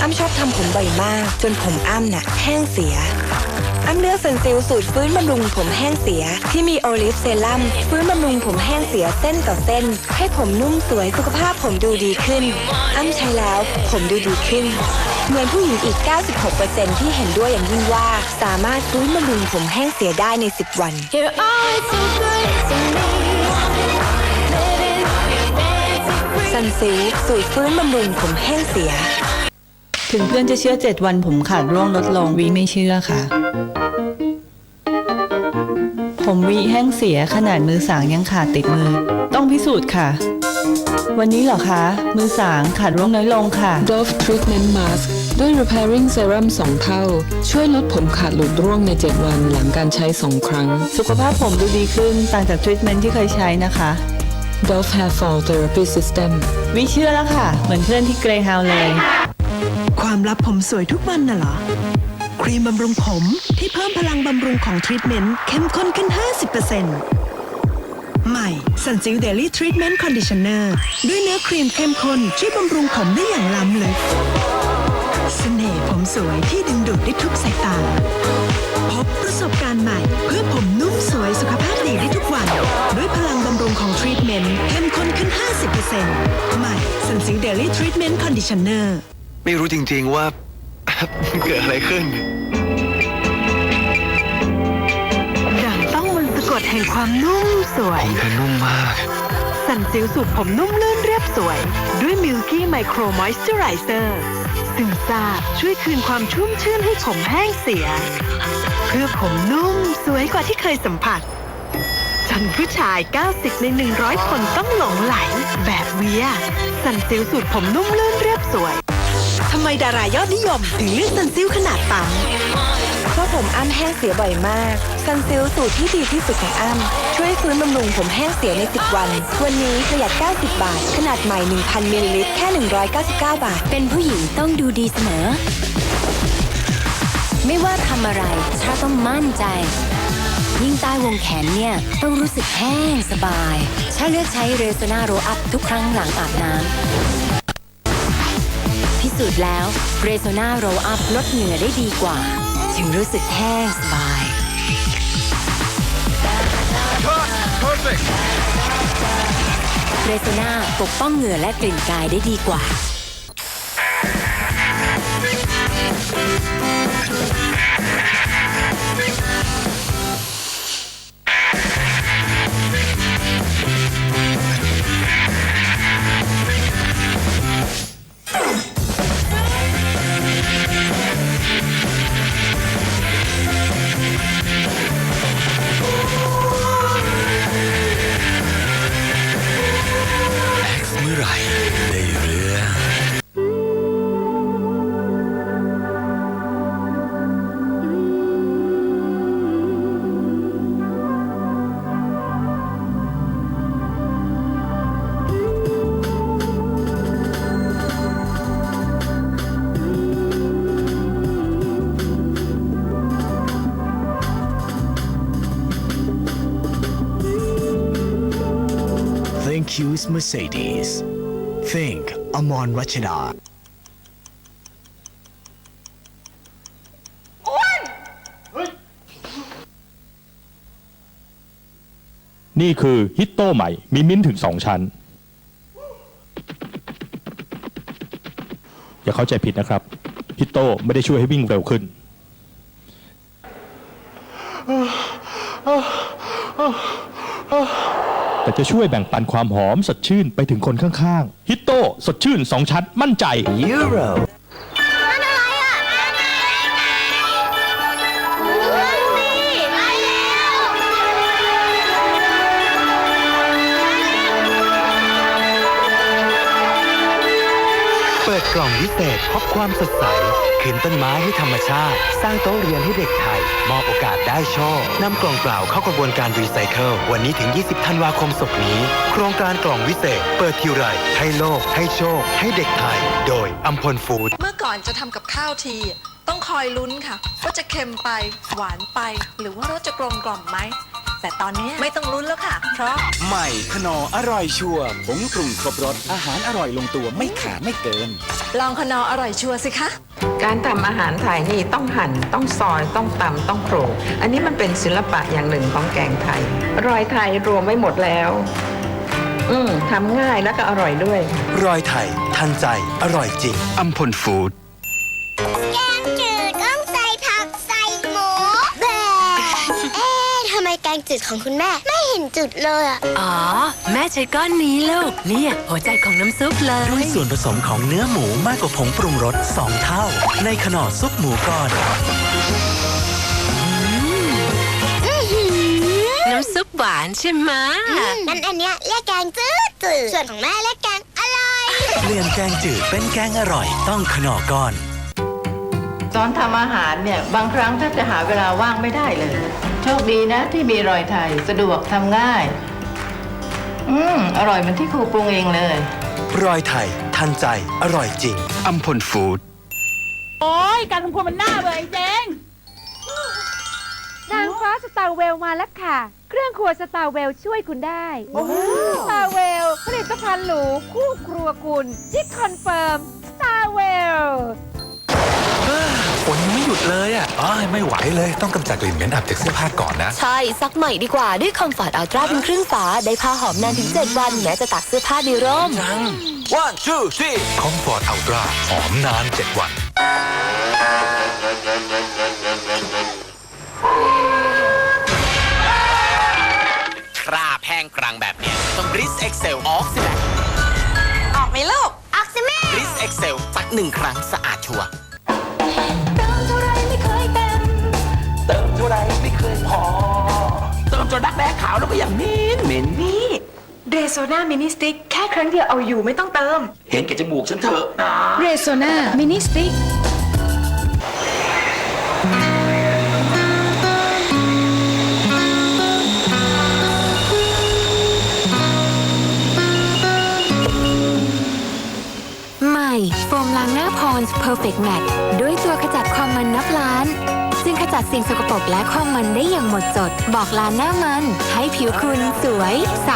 อ้ำชอบทำผมบ่อยมาก จนผมอ้ำน่ะแห้งเสีย อ้ำเลือกซันซิลสูตรฟื้นบำรุงผมแห้งเสียที่มีโอลิฟเซรั่มฟื้นบำรุงผมแห้งเสียเส้นต่อเส้น ให้ผมนุ่มสวยสุขภาพผมดูดีขึ้น อ้ำใช้แล้ว ผมดูดีขึ้น เหมือนผู้หญิงอีก 96%ที่เห็นด้วยอย่างยิ่งว่า สามารถฟื้นบำรุงผมแห้งเสียได้ใน 10 วัน You're always so good to me. Living, dancing, ซันซิลสูตรฟื้นบำรุงผมแห้งเสีย ถึงเพื่อนจะเชื่อ 7 วันผมขาดร่วงลดลงวีไม่เชื่อค่ะ ผมวีแห้งเสียขนาดมือสางยังขาดติดมือ ต้องพิสูจน์ค่ะ วันนี้เหรอคะ มือสางขาดร่วงน้อยลงค่ะ Dove Treatment Mask ด้วย Repairing Serum 2 เท่า ช่วยลดผมขาดหลุดร่วงใน 7 วันหลังการใช้ 2 ครั้ง สุขภาพผมดูดีขึ้นต่างจากทรีทเมนต์ที่เคยใช้นะคะ Dove Hair Fall Therapy System วิเชื่อแล้วค่ะ เหมือนเพื่อนที่เกรฮาวเลย ความลับผมสวยทุกวันน่ะเหรอ ครีมบำรุงผมที่เพิ่มพลังบำรุงของทรีทเมนต์เข้มข้นขึ้น 50%ใหม่ Sunsilk Daily Treatment Conditioner ด้วยเนื้อครีมเข้มข้นช่วยบำรุงผมได้อย่างล้ำลึกเสน่ห์ผมสวยที่ดึงดูดได้ทุกสายตา พบประสบการณ์ใหม่ เพื่อผมนุ่มสวยสุขภาพดีได้ทุกวัน ด้วยพลังบำรุงของทรีทเมนต์เข้มข้นขึ้น 50%ใหม่ Sunsilk Daily Treatment Conditioner ไม่รู้จริง ๆว่า เกิดอะไรขึ้น ดังต้องมนต์สะกดแห่งความนุ่มสวยผมเธอนุ่มมาก สันซิลสูตรผมนุ่มลื่นเรียบสวย ด้วยมิลกี้ไมโครมอยส์เจอไรเซอร์ซึมซาบช่วยคืนความชุ่มชื่นให้ผมแห้งเสีย เพื่อผมนุ่มสวยกว่าที่เคยสัมผัสจนผู้ชาย 90 ใน 100 คนต้องหลงไหล แบบเวีย สันซิลสูตรผมนุ่มลื่นเรียบสวยทำ ไมดารายอดนิยม ถึงเลือกสันซิลขนาดปั๊มเพราะผมอ้ำแห้งเสียบ่อยมากซันซิลสูตรที่ดีที่สุดของอ้ำช่วยฟื้นบำรุงผมแห้งเสียใน 10 วัน วันนี้ประหยัด 90 บาท ขนาดใหม่ 1,000มิลลิลิตรแค่ 199 บาท เป็นผู้หญิงต้องดูดีเสมอ ไม่ว่าทำอะไรถ้าต้องมั่นใจ ยิ่งใต้วงแขนเนี่ย ต้องรู้สึกแห้งสบาย ถ้าเลือกใช้เรโซนาโรอัพทุกครั้งหลังอาบน้ำ สูจน์แล้วเรโซนาโรอัพลดเหงื่อได้ดีกว่า ถึงรู้สึกแห้งสบายเรโซนาปกป้องเหงื่อและกลิ่นกายได้ดีกว่า Think use Mercedes. Think Amon Rachida. นี่คือฮิตโต้ใหม่ มีมิ้นท์ถึง2ชั้น อย่าเข้าใจผิดนะครับ ฮิตโต้ไม่ได้ช่วยให้วิ่งเร็วขึ้นแต่ จะช่วยแบ่งปันความหอมสดชื่นไปถึงคนข้างๆ ฮิตโต้สดชื่น 2 ชั้นมั่นใจ Euro. ปิดกล่องวิเศษพบความสดใสคืนต้นไม้ให้ธรรมชาติ สร้างโต๊ะเรียนให้เด็กไทย มอบโอกาสได้โชคนำกล่องเปล่าเข้ากระบวนการรีไซเคิล วันนี้ถึง 20 ธันวาคมศกนี้ โครงการกล่องวิเศษ เปิดทีไรให้โลก ให้โชค ให้เด็กไทย โดยอัมพลฟู้ดเมื่อก่อนจะทำกับข้าวที ต้องคอยลุ้นค่ะว่าจะเค็มไปหวานไป หรือว่ารสจะกลมกล่อมไหม แต่ตอนเนี้ยไม่ต้องลุ้นแล้วค่ะ เพราะ ใหม่ขนออร่อยชัวร์ผงปรุงครบรสอาหารอร่อยลงตัวไม่ขาดไม่เกิน ลองขนออร่อยชัวร์สิคะ การทำอาหารไทยนี่ต้องหั่นต้องซอยต้องตำต้องโขลกอันนี้มันเป็นศิลปะอย่างหนึ่งของแกงไทย รอยไทยรวมไว้หมดแล้ว อืมทำง่ายแล้วก็อร่อยด้วย รอยไทยทันใจ อร่อยจริง อัมพลฟู้ด งจืดของคุณแม่ ไม่เห็นจุดเลยอะอ๋อ แม่ใช้ก้อนนี้ลูก เนี่ย หัวใจของน้ำซุปเลย ด้วยส่วนผสมของเนื้อหมูมากกว่าผงปรุงรส2เท่า ในขนอซุปหมูก้อนน้ำซุปหวานใช่ไหมงั้นอันเนี้ยเรียกแกงจืดจืดส่วนของแม่เรียกแกงอร่อยเปลี่ยนแกงจืดเป็นแกงอร่อยต้องขนอก้อนตอนทำอาหารเนี่ย บางครั้งแทบจะหาเวลาว่างไม่ได้เลยโชคดีนะที่มีรอยไทยสะดวกทำง่าย อืม อร่อยเหมือนที่ครูปรุงเองเลย รอยไทย ทันใจ อร่อยจริง อัมพลฟู้ด โอ้ยการทำครัวมันน่าเบื่อเจงนางฟ้าสตาร์เวลมาแล้วค่ะ เครื่องครัวสตาร์เวลช่วยคุณได้สตาร์เวลผลิตภัณฑ์หรูคู่ครัวคุณที่คอนเฟิร์มสตาร์เวล ฝนยังไม่หยุดเลยอะอ้ายไม่ไหวเลยต้องกำจัดกลิ่นเหม็นอับจากเสื้อผ้าก่อนนะ ใช่ ซักใหม่ดีกว่าด้วยคอมฟอร์ตอัลตร้าเป็นครึ่งฝา ได้ผ้าหอมนานถึง 7 วัน แม้จะตักเสื้อผ้าในร่ม one two three Comfort Ultra หอมนาน 7 วัน คราบแห้งกรังแบบเนี้ยต้องริสเอ็กเซลออกสิแหละออกไหมลูก ออกสิแม่ริสเอ็กเซลสักหนึ่งครั้งสะอาดชัวร์ ติมจนรักแร้ขาวแล้วก็อย่างเหม็นเหม็นนี่เรโซนามินิสติ๊กแค่ครั้งเดียวเอาอยู่ไม่ต้องเติม เห็นแก่จมูกฉันเถอะเรโซนามินิสติ๊กใหม่โฟมล้างหน้าพอนส์ Perfect Matte ด้วยตัว จัดสิ่งสกปรกและความมันได้อย่างหมดจด บอกลาหน้ามัน ให้ผิวคุณสวย ใส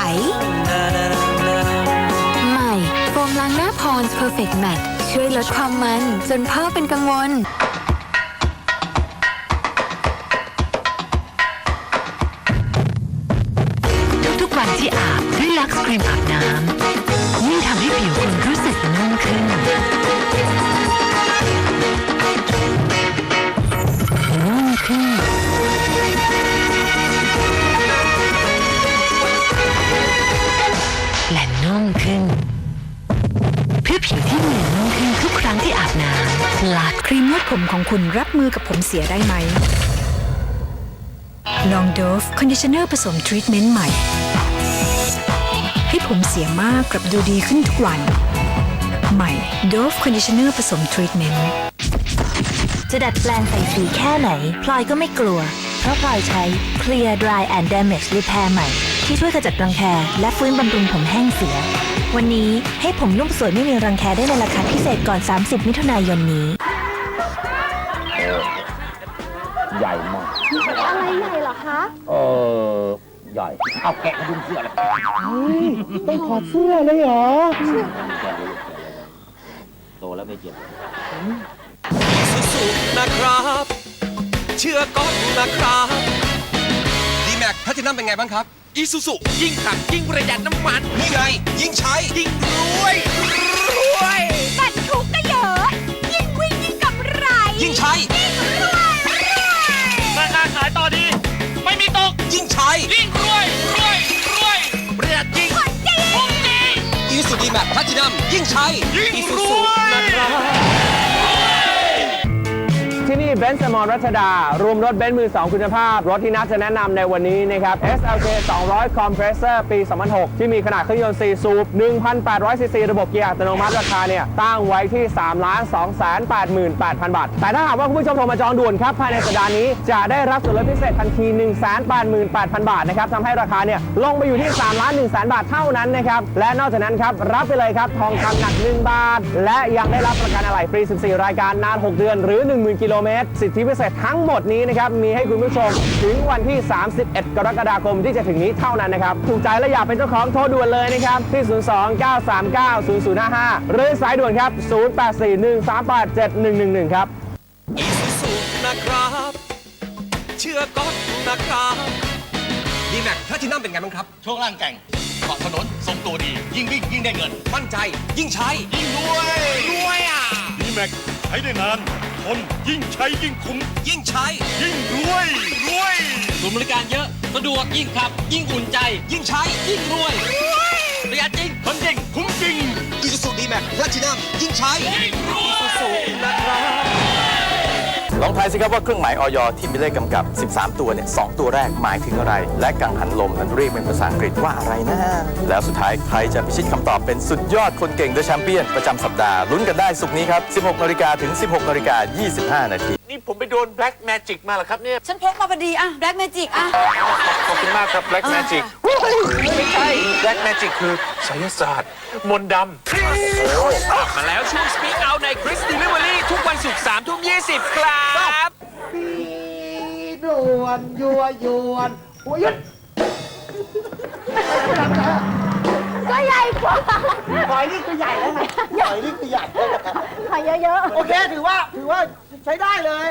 ใหม่โฟมล้างหน้าพอนส์ Perfect Matte ช่วยลดความมัน จนพ่อเป็นกังวลทุกๆวันที่อาบด้วยลักซ์ครีมอาบน้ำ ของคุณรับมือกับผมเสียได้ไหม ลองโดฟคอนดิชเนอร์ผสมทรีทเมนต์ใหม่ ให้ผมเสียมากกลับดูดีขึ้นทุกวัน ใหม่โดฟคอนดิชเนอร์ผสมทรีทเมนต์จะดัดแปลงใส่สีแค่ไหน พลอยก็ไม่กลัว เพราะพลอยใช้ Clear Dry and Damage Repair ใหม่ ที่ช่วยขจัดรังแคและฟื้นบำรุงผมแห้งเสีย วันนี้ให้ผมนุ่มสวยไม่มีรังแคได้ในราคาพิเศษก่อน 30 มิถุนายนนี้ ใหญ่มาก อะไรใหญ่เหรอคะเออใหญ่ เอาแกะกระดุมเสื้อเลยต้องถอดเสื้อเลยเหรอโตแล้วไม่เจ็บสุดนะครับ เชื่อก๊อฟนะครับดีแม็กพัฒนัมเป็นไงบ้างครับ อีซูซุยิ่งขับยิ่งประหยัดน้ำมัน นี่ไง ยิ่งใช้ ยิ่งรวยรวย บรรทุกก็เยอะ ยิ่งวิ่งยิ่งกำไร ยิ่งใช้ ม่มีตก ยิ่งใช้ยิ่งรวยรวยรวยประหยัดจริงคุ้มจริงอีสุดีแมทพัฒนัมยิ่งใช้ยิ่งรวย ที่นี่เบนซ์สมอลรัชดา รวมรถเบนซ์มือ 2 คุณภาพ รถที่นัดจะแนะนำในวันนี้นะครับ SLK 200 Compressor ปี 2006 ที่มีขนาดเครื่องยนต์ 4 สูบ 1,800 ซีซี ระบบเกียร์อัตโนมัติราคาเนี่ย ตั้งไว้ที่ 3 2 8 8 0 0 0 บาท แต่ถ้าหากว่าคุณผู้ชมโทรมาจองด่วนครับ ภายในสัปดาห์นี้จะได้รับส่วนลดพิเศษทันที 1 8 8 0 0 0 บาทนะครับทำให้ราคาเนี่ยลงไปอยู่ที่ 3 1 0 0 0 0 บาทเท่านั้นนะครับและนอกจากนั้นครับรับไปเลยครับทองคำหนัก 1 บาท และยังได้รับประกันอะไหล่ฟรี 14 รายการนาน 6 เดือนหรือ 10,000กิโลเมตร สิทธิพิเศษทั้งหมดนี้นะครับ มีให้คุณผู้ชมถึงวันที่ 31 กรกฎาคมที่จะถึงนี้เท่านั้นนะครับ ถูกใจและอยากเป็นเจ้าของโทรด่วนเลยนะครับ ที่ 02-939-0055 หรือสายด่วนครับ 0841387111 ครับอีซูซูนะครับ เชื่อก๊อตนะครับดีแม็กแพลตินัมเป็นไงบ้างครับ ช่วงล่างแก่งเกาะถนนทรงตัวดี ยิ่งวิ่งยิ่งได้เงิน มั่นใจ ยิ่งใช้ ยิ่งรวยรวยอะดีแม็กใช้ได้นาน ทนยิ่งใช้ยิ่งคุ้ม ยิ่งใช้ ยิ่งรวยรวยศูนย์บริการเยอะ สะดวกยิ่งขับ ยิ่งอุ่นใจ ยิ่งใช้ ยิ่งรวยประหยัดจริงทนจริงคุ้มจริงอีซูซูดีแม็กแพลตินัมยิ่งใช้ยิ่งรวยอีซูซูนะครับ ลองทายสิครับว่าเครื่องหมายออยที่มีเลขกำกับ 13 ตัวเนี่ยสตัวแรกหมายถึงอะไร และกังหันลมนั้นเรียกเป็นภาษาอังกฤษว่าอะไรนะ แล้วสุดท้ายใครจะพิชิตคำตอบเป็นสุดยอดคนเก่งเดอะแชมเปี้ยนประจำสัปดาห์ลุ้นกันได้สุกนี้ครับ 16นาฬิกาถึง 16นาฬิกา25นาที นี่ผมไปโดน Black Magic มาเหรอครับเนี่ย ฉันพกมาพอดีอะแบล็กแมจิกอะขอบคุณมากครับ Black Magic ไม่ใช่ Black Magic คือไสยศาสตร์ มนต์ดำกลับมาแล้วช่วง Speak Out ใน Chris Delivery ทุกวันศุกร์3ทุ่ม20 ครับด่วนยัวยวนหัวยุด ก็ใหญ่กว่าหอยนี่คือใหญ่แล้วไงหอยนี่คือใหญ่หอยเยอะๆ โอเค ถือว่าถือว่าใช้ได้เลย